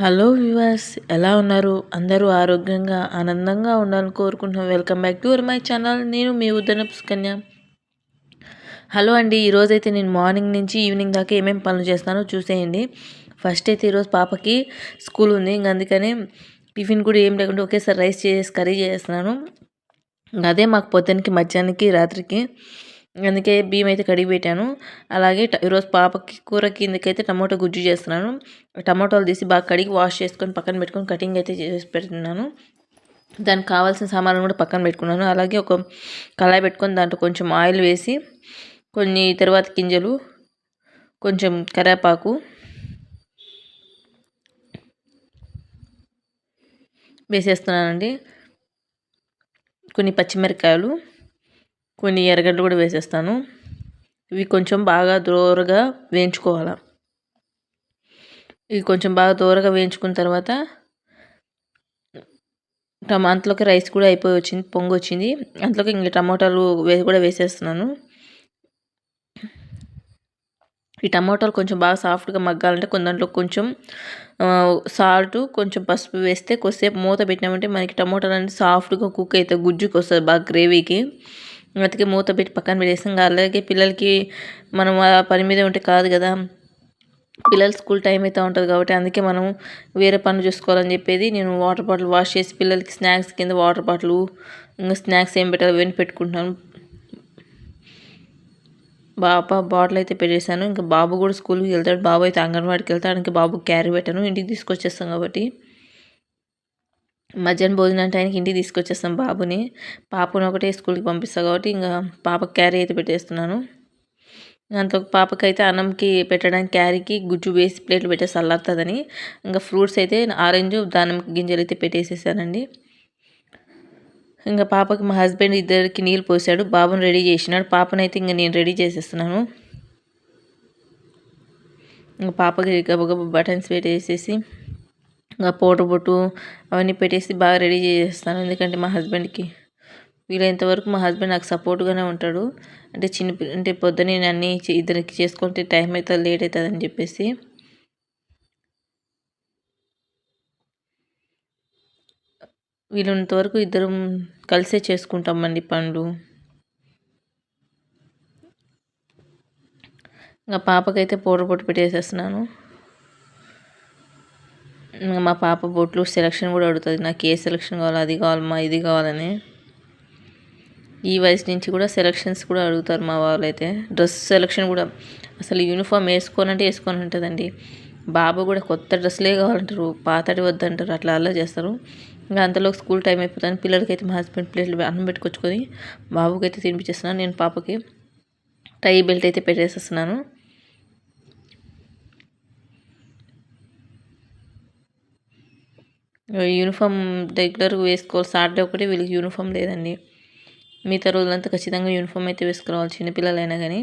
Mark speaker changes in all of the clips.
Speaker 1: Hello viewers ఎలా ఉన్నారు? అందరూ ఆరోగ్యంగా ఆనందంగా ఉండాలని కోరుకుంటున్నాం. Welcome back to my channel. నేను మీ ఉద్దన పుష్కన్య. హలో అండి ఈరోజైతే నేను మార్నింగ్ నుంచి ఈవినింగ్ దాకా ఏమేమి పనులు చేస్తానో చూసేయండి. ఫస్ట్ అయితే ఈరోజు పాపకి స్కూల్ ఉంది. ఇంక అందుకని టిఫిన్ కూడా ఏం లేకుండా ఒకేసారి రైస్ చేసి కర్రీ చేస్తున్నాను. అదే మాకు పొద్దునకి మధ్యాహ్నానికి రాత్రికి. అందుకే బియ్యం అయితే కడిగి పెట్టాను. అలాగే ఈరోజు పాపకి కూర కిందకైతే టమాటో గుజ్జు చేస్తున్నాను. టమాటోలు తీసి బాగా కడిగి వాష్ చేసుకొని పక్కన పెట్టుకొని కటింగ్ అయితే చేసి పెడుతున్నాను. దానికి కావాల్సిన సామాన్లు కూడా పక్కన పెట్టుకున్నాను. అలాగే ఒక కళాయి పెట్టుకొని దాంట్లో కొంచెం ఆయిల్ వేసి కొన్ని తర్వాత గింజలు కొంచెం కరివేపాకు వేసేస్తున్నానండి. కొన్ని పచ్చిమిరకాయలు కొన్ని ఎర్రగడ్డలు కూడా వేసేస్తాను. ఇవి కొంచెం బాగా దూరగా వేయించుకోవాలి. ఇవి కొంచెం బాగా దూరగా వేయించుకున్న తర్వాత అంతలోకి రైస్ కూడా అయిపోయి వచ్చింది పొంగు వచ్చింది. అందులోకి ఇంక టమాటాలు వేసి కూడా వేసేస్తున్నాను. ఈ టమాటాలు కొంచెం బాగా సాఫ్ట్గా మగ్గాలంటే కొన్ని దాంట్లో కొంచెం సాల్ట్ కొంచెం పసుపు వేస్తే కొద్దిసేపు మూత పెట్టినామంటే మనకి టమాటాలు అనేది సాఫ్ట్గా కుక్ అయితే గుజ్జుకి వస్తుంది బాగా గ్రేవీకి. అతికి మూత పెట్టి పక్కన పెట్టేస్తాం అలాగే పిల్లలకి మనం పని మీద ఉంటే కాదు కదా. పిల్లలు స్కూల్ టైం అయితే ఉంటుంది కాబట్టి అందుకే మనం వేరే పనులు చూసుకోవాలని చెప్పేది. నేను వాటర్ బాటిల్ వాష్ చేసి పిల్లలకి స్నాక్స్ కింద వాటర్ బాటిల్ ఇంకా స్నాక్స్ ఏం పెట్టాలి అవన్నీ పెట్టుకుంటున్నాను. బాబా బాటిల్ అయితే పెట్టేశాను. ఇంకా బాబు కూడా స్కూల్కి వెళ్తాడు. బాబు అయితే అంగన్వాడికి వెళ్తాడు. ఇంకా బాబు క్యారీ పెట్టాను. ఇంటికి తీసుకొచ్చేస్తాం కాబట్టి. మధ్యాహ్నం భోజనం టైంకి ఇంటికి తీసుకొచ్చేస్తాం బాబుని. పాపను ఒకటే స్కూల్కి పంపిస్తాను కాబట్టి ఇంకా పాపకి క్యారీ అయితే పెట్టేస్తున్నాను. అంత పాపకైతే అన్నంకి పెట్టడానికి క్యారీకి గుజ్జు వేసి ప్లేట్లు పెట్టేసి అల్లారుతుందని ఇంకా ఫ్రూట్స్ అయితే ఆరెంజ్ దానిమ్మ గింజలు అయితే పెట్టేసేసానండి. ఇంకా పాపకి మా హస్బెండ్ ఇద్దరికి నీళ్ళు పోసాడు. బాబుని రెడీ చేసినాడు. పాపనైతే ఇంకా నేను రెడీ చేసేస్తున్నాను. ఇంకా పాపకి గబగబ బటన్స్ పెట్టేసేసి ఇంకా పౌడర్ బొట్టు అవన్నీ పెట్టేసి బాగా రెడీ చేసేస్తాను ఎందుకంటే మా హస్బెండ్కి. వీలైనంత వరకు మా హస్బెండ్ నాకు సపోర్ట్గానే ఉంటాడు. అంటే చిన్న అంటే పొద్దునే అన్నీ ఇద్దరికి చేసుకుంటే టైం అయితే లేట్ అవుతుంది అని చెప్పేసి. వీలున్నంత వరకు ఇద్దరం కలిసే చేసుకుంటామండి పండ్లు. ఇంకా పాపకైతే పౌడర్ పొట్టు పెట్టేసేస్తున్నాను. మా పాప బొట్లు సెలక్షన్ కూడా అడుగుతుంది. నాకు ఏ సెలక్షన్ కావాలి అది కావాలమ్మా ఇది కావాలని. ఈ వయసు నుంచి కూడా సెలక్షన్స్ కూడా అడుగుతారు మా వాళ్ళు అయితే డ్రెస్ సెలక్షన్ కూడా అసలు యూనిఫామ్ వేసుకోనంటే వేసుకొని ఉంటుందండి బాబు కూడా కొత్త డ్రెస్లే కావాలంటారు. పాతటి వద్దంటారు. అట్లా అలా చేస్తారు. ఇంకా అంతలో స్కూల్ టైం అయిపోతుంది. పిల్లలకి అయితే మా హస్బెండ్ ప్లేట్లు అన్నం పెట్టుకొచ్చుకొని బాబుకి అయితే తినిపించేస్తున్నాను నేను పాపకి టై బెల్ట్ అయితే పెట్టేసేస్తున్నాను. యూనిఫామ్ రెగ్యులర్ వేసుకోవాలి సాటర్డే ఒకటి వీళ్ళకి యూనిఫామ్ లేదండి. మిగతా రోజులంతా ఖచ్చితంగా యూనిఫామ్ అయితే వేసుకురావాలి చిన్నపిల్లలైనా కానీ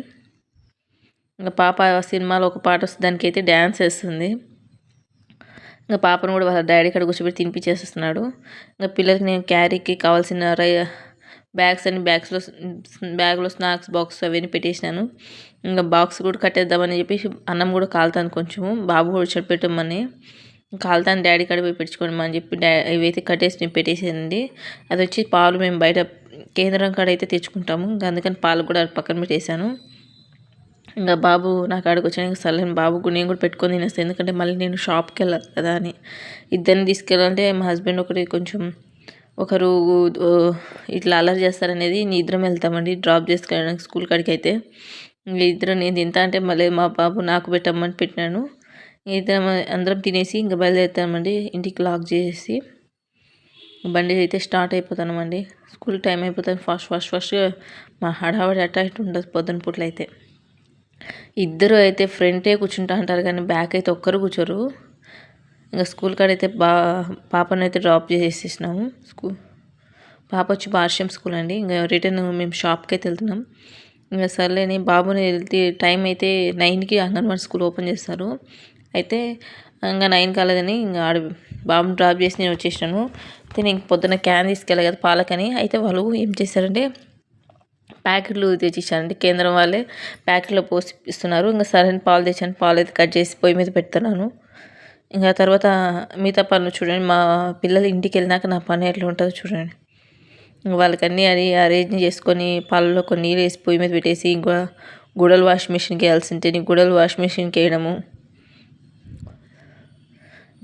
Speaker 1: ఇంకా పాప సినిమాలో ఒక పాట వస్తుంది దానికైతే డ్యాన్స్ వేస్తుంది. ఇంకా పాపను కూడా వాళ్ళ డాడీ కాడ కూర్చోబెట్టి తినిపించేస్తున్నాడు ఇంకా పిల్లలకి నేను క్యారీకి కావాల్సిన రై బ్యాగ్స్ అన్ని బ్యాగ్స్లో బ్యాగ్లో స్నాక్స్ బాక్స్ అవన్నీ పెట్టేసినాను. ఇంకా బాక్స్ కూడా కట్టేద్దామని చెప్పి అన్నం కూడా కాలుతాను కొంచెము. బాబు కూడా పెట్టమని కాలుతాను డాడీ కాడ పోయి పెట్టుకోండి అని చెప్పి డా ఇవైతే కట్టేసి నేను పెట్టేసింది. అది వచ్చి పాలు మేము బయట కేంద్రం కాడ అయితే తెచ్చుకుంటాము. ఇంకా అందుకని పాలు కూడా పక్కన పెట్టేశాను. ఇంకా బాబు నా కాడికి వచ్చినాక సరే బాబుకు నేను కూడా పెట్టుకొని తినేస్తాను ఎందుకంటే మళ్ళీ నేను షాప్కి వెళ్ళాలి కదా అని. ఇద్దరిని తీసుకెళ్ళాలంటే మా హస్బెండ్ ఒకటి కొంచెం ఒకరు ఇట్లా అలర్ చేస్తారనేది నీ ఇద్దరం వెళ్తామండి. డ్రాప్ చేసుకెళ్ళడానికి స్కూల్ కాడికి అయితే ఇద్దరు నేను తింటా అంటే మళ్ళీ మా బాబు నాకు పెట్టమ్మని పెట్టినాను ఇద్దరం అందరం తినేసి ఇంకా బయలుదేరుతామండి. ఇంటికి లాక్ చేసేసి బండి అయితే స్టార్ట్ అయిపోతామండి స్కూల్ టైం అయిపోతుంది. ఫాస్ట్ ఫాస్ట్ ఫస్ట్ మా హడావడి అటాక్ట్ ఉండదు పొద్దున పూటలు అయితే. ఇద్దరు అయితే ఫ్రంటే కూర్చుంటా అంటారు కానీ బ్యాక్ అయితే ఒక్కరు కూర్చోరు. ఇంకా స్కూల్ కాడ అయితే బా పాపను అయితే డ్రాప్ చేసేసినాము. స్కూల్ పాప వచ్చి భాష్యం స్కూల్ అండి. ఇంకా రిటర్న్ మేము షాప్కి అయితే వెళ్తున్నాం. ఇంకా సర్లేని బాబుని వెళ్తే టైం అయితే నైన్కి అంగన్వాడీ స్కూల్ ఓపెన్ చేస్తారు. అయితే ఇంకా నైన్ కాలేదని ఇంకా ఆడ బాబుని డ్రాప్ చేసి నేను వచ్చేసాను అయితే నేను పొద్దున్న క్యాన్ తీసుకెళ్ళా కదా పాలకని. అయితే వాళ్ళు ఏం చేశారంటే ప్యాకెట్లు తెచ్చిచ్చారంటే కేంద్రం వాళ్ళే ప్యాకెట్లో పోసి ఇస్తున్నారు. ఇంకా సరైన పాలు తెచ్చాను. పాలు అయితే కట్ చేసి పొయ్యి మీద పెడుతున్నాను. ఇంకా తర్వాత మిగతా పనులు చూడండి. మా పిల్లలు ఇంటికి వెళ్ళినాక నా పని ఎట్లా ఉంటుందో చూడండి. వాళ్ళకన్నీ అది అరేంజ్ చేసుకొని పాలలో కొన్ని నీళ్ళు వేసి పొయ్యి మీద పెట్టేసి ఇంకా గుడలు వాషింగ్ మిషన్కి వేయాల్సి ఉంటే గుడలు వాషింగ్ మిషన్కి వేయడము.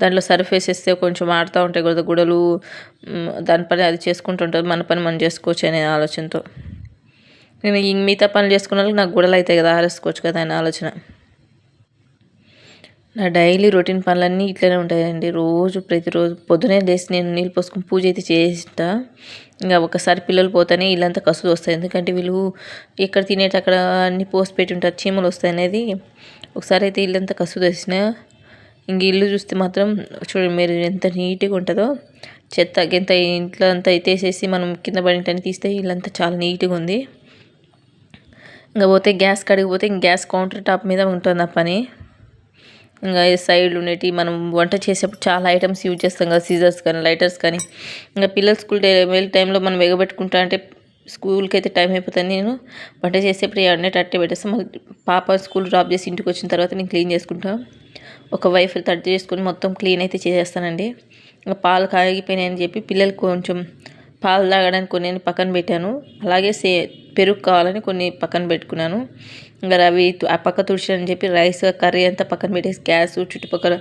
Speaker 1: దాంట్లో సర్ఫ్ వేసేస్తే కొంచెం ఆడుతూ ఉంటాయి కదా గుడలు దాని పని అది చేసుకుంటుంటుంది మన పని మనం చేసుకోవచ్చు అనే ఆలోచనతో. నేను మిగతా పనులు చేసుకున్న నాకు గుడలు అవుతాయి కదా ఆరేసుకోవచ్చు కదా అనే ఆలోచన. నా డైలీ రొటీన్ పనులన్నీ ఇట్లనే ఉంటాయండి. రోజు ప్రతిరోజు పొద్దునే లేచి నేను నీళ్ళు పోసుకొని పూజ అయితే చేస్తా. ఇంకా ఒకసారి పిల్లలు పోతేనే ఇల్లంతా కసులు వస్తాయి. ఎందుకంటే వీళ్ళు ఎక్కడ తినేట అక్కడ అన్ని పోసి పెట్టి ఉంటారు చీమలు వస్తాయి అనేది. ఒకసారి అయితే ఇల్లంతా కసులు వేసిన ఇంక ఇల్లు చూస్తే మాత్రం చూడండి మీరు ఎంత నీట్గా ఉంటుందో. చెత్త గింత ఇంట్లో అంతా ఎత్తేసేసి మనం కింద పడినట్టు తీస్తే ఇల్లంతా చాలా నీట్గా ఉంది. ఇంకా పోతే గ్యాస్ కడిగి పోతే ఇంక గ్యాస్ కౌంటర్ టాప్ మీద ఉంటుంది ఆ పని. ఇంకా సైడ్లు ఉండేటి మనం వంట చేసేప్పుడు చాలా ఐటమ్స్ యూజ్ చేస్తాం కదా సీజర్స్ కానీ లైటర్స్ కానీ. ఇంకా పిల్లలు స్కూల్ వెళ్ళే టైంలో మనం ఎగబెట్టుకుంటా అంటే స్కూల్కి అయితే టైం అయిపోతుంది. నేను వంట చేసేప్పుడు అన్నీ అట్టే పెట్టేస్తాం. మళ్ళీ పాప స్కూల్ డ్రాప్ చేసి ఇంటికి వచ్చిన తర్వాత నేను క్లీన్ చేసుకుంటాను ఒక వైఫ్ తడి చేసుకుని మొత్తం క్లీన్ అయితే చేసేస్తానండి. ఇంకా పాలు కాగిపోయినాయని చెప్పి పిల్లలకు కొంచెం పాలు తాగడానికి కొన్ని పక్కన పెట్టాను. అలాగే సే పెరుగు కావాలని కొన్ని పక్కన పెట్టుకున్నాను. ఇంకా రవి ఆ పక్క తుడిచారని చెప్పి రైస్ కర్రీ అంతా పక్కన పెట్టేసి గ్యాస్ చుట్టుపక్కల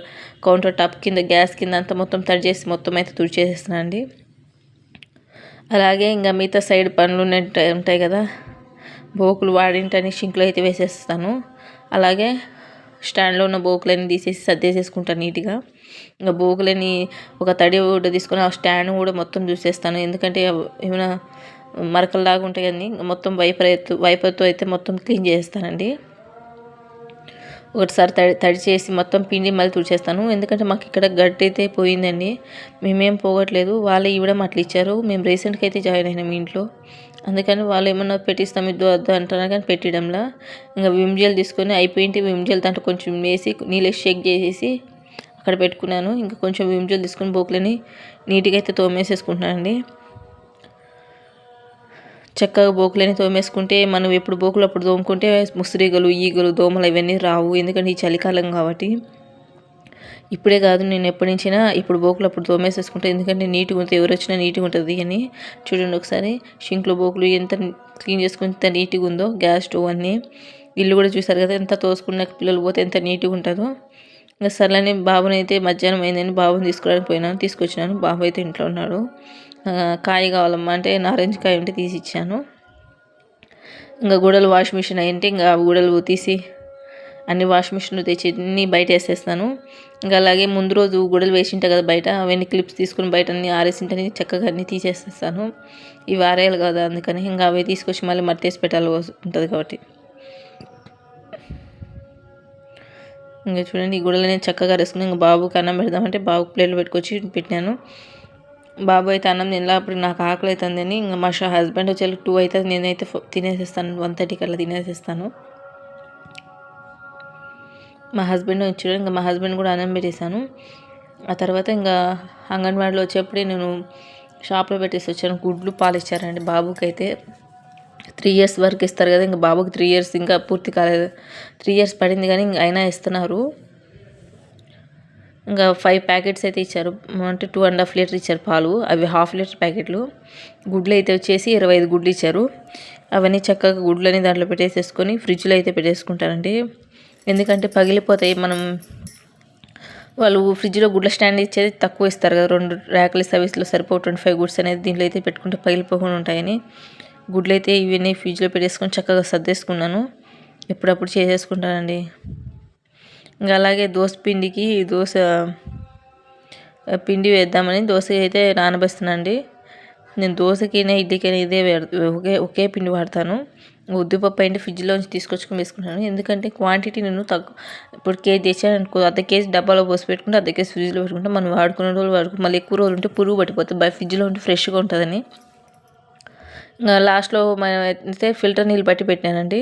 Speaker 1: కౌంటర్ టాప్ కింద గ్యాస్ కింద అంతా మొత్తం తడి చేసి మొత్తం అయితే తుడిచేసేస్తున్నానండి అలాగే ఇంకా మిగతా సైడ్ పనులు ఉంటాయి కదా బోకులు వాడింటని షింక్లో అయితే వేసేస్తాను. అలాగే స్టాండ్లో ఉన్న బోకులన్నీ తీసేసి సర్దేసేసుకుంటాను నీట్గా. ఇంకా బోకులని ఒక తడి కూడా తీసుకొని ఆ స్టాండ్ కూడా మొత్తం చూసేస్తాను. ఎందుకంటే ఏమైనా మరకల్లాగా ఉంటాయి కానీ మొత్తం వైపర్ వైపర్తో అయితే మొత్తం క్లీన్ చేస్తానండి ఒకటిసారి తడి తడి చేసి మొత్తం పిండి మళ్ళీ తుడిచేస్తాను. ఎందుకంటే మాకు ఇక్కడ గడ్డి అయితే పోయిందండి. మేమేం పోగట్లేదు. వాళ్ళే ఇవ్వడం అట్లా ఇచ్చారు. మేము రీసెంట్గా అయితే జాయిన్ అయినాం ఇంట్లో. అందుకని వాళ్ళు ఏమన్నా పెట్టిస్తాం ఇద్దు వద్దు అంటున్నారు కానీ పెట్టడంలా. ఇంకా విమ్ జెల్ తీసుకొని అయిపోయింటి విమ్ జెల్ దాంట్లో కొంచెం వేసి నీళ్ళు షేక్ చేసేసి అక్కడ పెట్టుకున్నాను. ఇంకా కొంచెం విమ్ జెల్ తీసుకొని బోకులని నీట్గా అయితే తోమేసేసుకుంటున్నాను అండి చక్కగా బోకులని తోమేసుకుంటే మనం ఎప్పుడు బోకులు అప్పుడు తోముకుంటే ముసిరిగలు ఈగలు దోమలు ఇవన్నీ రావు. ఎందుకంటే ఈ చలికాలం కాబట్టి. ఇప్పుడే కాదు నేను ఎప్పటి నుంచినా ఇప్పుడు బోకులు అప్పుడు తోమేసేసుకుంటే. ఎందుకంటే నీట్గా ఉంటే ఎవరు వచ్చినా నీట్గా ఉంటుంది అని చూడండి ఒకసారి. షింక్లో బోకులు ఎంత క్లీన్ చేసుకుని ఎంత నీట్గా ఉందో గ్యాస్ స్టవ్ అన్నీ. ఇల్లు కూడా చూసారు కదా ఎంత తోసుకున్నాక పిల్లలు పోతే ఎంత నీట్గా ఉంటుందో ఇంకా సర్లని బాబుని అయితే మధ్యాహ్నం అయిందని బాబుని తీసుకురావడానికి పోయినాను తీసుకొచ్చినాను. బాబు అయితే ఇంట్లో ఉన్నాడు. కాయ కావాలమ్మా అంటే నారింజ కాయ ఉంటే తీసి ఇచ్చాను. ఇంకా గూడలు వాషింగ్ మిషన్ అయ్యింటే ఇంకా గూడలు తీసి అన్ని వాష్ మిషన్లు తెచ్చి అన్ని బయట వేసేస్తాను. ఇంకా అలాగే ముందు రోజు గుడలు వేసింటా కదా బయట అవన్నీ క్లిప్స్ తీసుకుని బయట అన్ని ఆరేసింటని చక్కగా అన్ని తీసేసేస్తాను. ఇవి ఆరేయాలి కదా అందుకని ఇంకా అవి తీసుకొచ్చి మళ్ళీ మట్టేసి పెట్టాలి ఉంటుంది కాబట్టి. ఇంకా చూడండి ఈ గుడలు నేను చక్కగా వేసుకుని ఇంకా బాబుకి అన్నం పెడదామంటే బాబుకి ప్లేట్లు పెట్టుకొచ్చి పెట్టినాను. బాబు అయితే అన్నం తినలా అప్పుడు నాకు ఆకలి అవుతుందని ఇంకా మా హస్బెండ్ వచ్చేళ్ళకి టూ అవుతుంది నేనైతే తినేసేస్తాను వన్ థర్టీకి అట్లా తినేసేస్తాను. మా హస్బెండ్ ఇచ్చాడు ఇంకా మా హస్బెండ్ కూడా అన్నం పెట్టేశాను. ఆ తర్వాత ఇంకా అంగన్వాడీలో వచ్చేప్పుడే నేను షాప్లో పెట్టేసి వచ్చాను. గుడ్లు పాలు ఇచ్చారండి బాబుకి అయితే త్రీ ఇయర్స్ వరకు ఇస్తారు కదా ఇంకా బాబుకి త్రీ ఇయర్స్ ఇంకా పూర్తి కాలేదు. త్రీ ఇయర్స్ పడింది కానీ అయినా ఇస్తున్నారు. ఇంకా ఫైవ్ ప్యాకెట్స్ అయితే ఇచ్చారు. అంటే టూ అండ్ హాఫ్ లీటర్ ఇచ్చారు పాలు. అవి హాఫ్ లీటర్ ప్యాకెట్లు. గుడ్లు అయితే వచ్చేసి ఇరవై ఐదు గుడ్లు ఇచ్చారు. అవన్నీ చక్కగా గుడ్లని దాంట్లో పెట్టేసేసుకొని ఫ్రిడ్జ్లో అయితే పెట్టేసుకుంటారండి. ఎందుకంటే పగిలిపోతాయి. మనం వాళ్ళు ఫ్రిడ్జ్లో గుడ్ల స్టాండ్ ఇచ్చేది తక్కువ ఇస్తారు కదా. రెండు ర్యాకులు సర్వీస్లో సరిపో ట్వంటీ ఫైవ్ గుడ్స్ అనేది దీంట్లో అయితే పెట్టుకుంటే పగిలిపోకుండా ఉంటాయని. గుడ్లు అయితే ఇవన్నీ ఫ్రిడ్జ్లో పెట్టేసుకొని చక్కగా సర్దేసుకున్నాను. ఎప్పుడప్పుడు చేసేసుకుంటానండి. ఇంకా అలాగే దోశ పిండికి దోశ పిండి వేద్దామని దోశ అయితే నానబెస్తున్నానండి నేను దోశకైనా ఇడ్లీకైనా ఇదే ఒకే ఒకే పిండి వాడతాను. ఉద్దిపప్పు అయితే ఫ్రిడ్జ్లోంచి తీసుకొచ్చుకొని వేసుకుంటాను. ఎందుకంటే క్వాంటిటీ నేను తగ్గు ఇప్పుడు కేజీ తెచ్చాను అనుకో అర్ధ కేజీ డబ్బాలో పోసి పెట్టుకుంటే అర్ధ కేజీ ఫ్రిడ్జ్లో పెట్టుకుంటే మనం వాడుకునే రోజులు వాడుకు మళ్ళీ ఎక్కువ రోజులు ఉంటే పురుగు పట్టిపోతుంది. బయట ఫ్రిడ్జ్లో ఉంటే ఫ్రెష్గా ఉంటుందని. ఇంకా లాస్ట్లో మనం అయితే ఫిల్టర్ నీళ్ళు పట్టి పెట్టానండి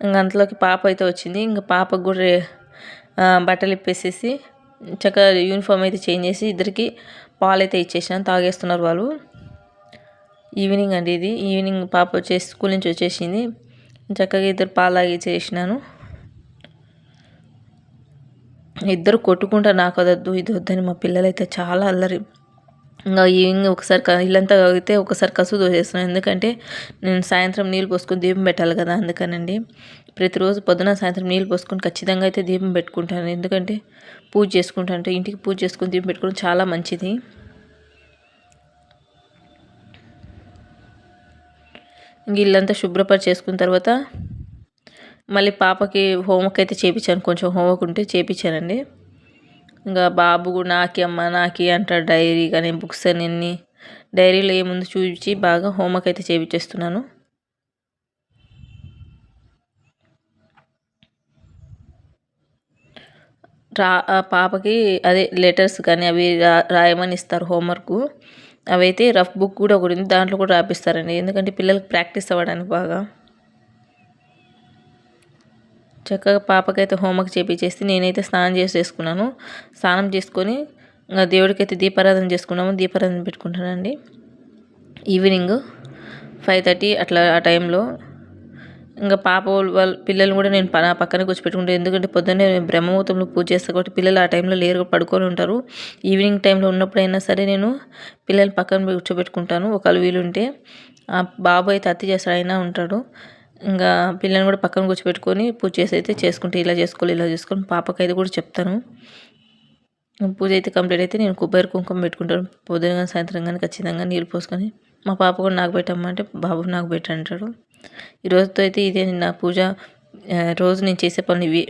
Speaker 1: ఇంకా అంతలోకి పాప అయితే వచ్చింది. ఇంకా పాపకు కూడా బట్టలు ఇప్పేసేసి చక్కగా యూనిఫామ్ అయితే చేంజ్ చేసి ఇద్దరికి పాలు అయితే ఇచ్చేసాను తాగేస్తున్నారు వాళ్ళు. ఈవినింగ్ అండి ఇది. ఈవినింగ్ పాప వచ్చేసి స్కూల్ నుంచి వచ్చేసింది. చక్కగా ఇద్దరు పాలు చేసినాను. ఇద్దరు కొట్టుకుంటారు నాకు అదొద్దు ఇది వద్దని మా పిల్లలైతే చాలా అల్లరి. ఇంకా ఈవినింగ్ ఒకసారి ఇల్లంతా అయితే ఒకసారి కసువు దోసేస్తున్నాను ఎందుకంటే నేను సాయంత్రం నీళ్ళు పోసుకొని దీపం పెట్టాలి కదా అందుకనండి. ప్రతిరోజు పొద్దున సాయంత్రం నీళ్ళు పోసుకొని ఖచ్చితంగా అయితే దీపం పెట్టుకుంటాను. ఎందుకంటే పూజ చేసుకుంటాను ఇంటికి పూజ చేసుకొని దీపం పెట్టుకోవడం చాలా మంచిది. ఇంక ఇల్లంతా శుభ్రపరిచి చేసుకున్న తర్వాత మళ్ళీ పాపకి హోంవర్క్ అయితే చేయించాను కొంచెం హోంవర్క్ ఉంటే చేయించానండి ఇంకా బాబు కూడా నాకి అమ్మ నాకి అంటాడు డైరీ కానీ బుక్స్ అన్ని. డైరీలో ఏముంది చూపించి బాగా హోంవర్క్ అయితే చేయించేస్తున్నాను రా పాపకి అదే లెటర్స్ కానీ అవి రా రాయమని ఇస్తారు హోంవర్క్. అవైతే రఫ్ బుక్ కూడా ఒకటి ఉంది. దాంట్లో కూడా రాపిస్తారండి. ఎందుకంటే పిల్లలకి ప్రాక్టీస్ అవ్వడానికి బాగా. చక్కగా పాపకైతే హోంవర్క్ చేపించేసి నేనైతే స్నానం చేసేసుకున్నాను. స్నానం చేసుకొని ఇంకా దేవుడికైతే దీపారాధన చేసుకున్నాము. దీపారాధన పెట్టుకుంటానండి. ఈవినింగ్ ఫైవ్ థర్టీ అట్లా ఆ టైంలో ఇంకా పాప వాళ్ళ పిల్లలు కూడా నేను నా పక్కన కూర్చోపెట్టుకుంటాను ఎందుకంటే పొద్దున్నే బ్రహ్మముహూర్తంలో పూజ చేస్తాను కాబట్టి పిల్లలు ఆ టైంలో లేరు పడుకొని ఉంటారు. ఈవినింగ్ టైంలో ఉన్నప్పుడైనా సరే నేను పిల్లలు పక్కన కూర్చోబెట్టుకుంటాను ఒకవేళ వీలుంటే ఆ బాబు అయితే అత్తి చేస్తాడు అయినా ఉంటాడు. ఇంకా పిల్లని కూడా పక్కన కూర్చోబెట్టుకొని పూజ చేసి అయితే చేసుకుంటే. ఇలా చేసుకోవాలి ఇలా చేసుకొని పాపకైతే కూడా చెప్తాను. పూజ అయితే కంప్లీట్ అయితే నేను కొబ్బరి కుంకుమ పెట్టుకుంటాను. పొద్దున కానీ సాయంత్రం కానీ ఖచ్చితంగా నీళ్ళు పోసుకొని. మా పాప కూడా నాకు పెట్టమ్మంటే బాబు నాకు పెట్టంటాడు ఈరోజుతో అయితే ఇదే నా పూజ. రోజు నేను చేసే పనులు ఇవి.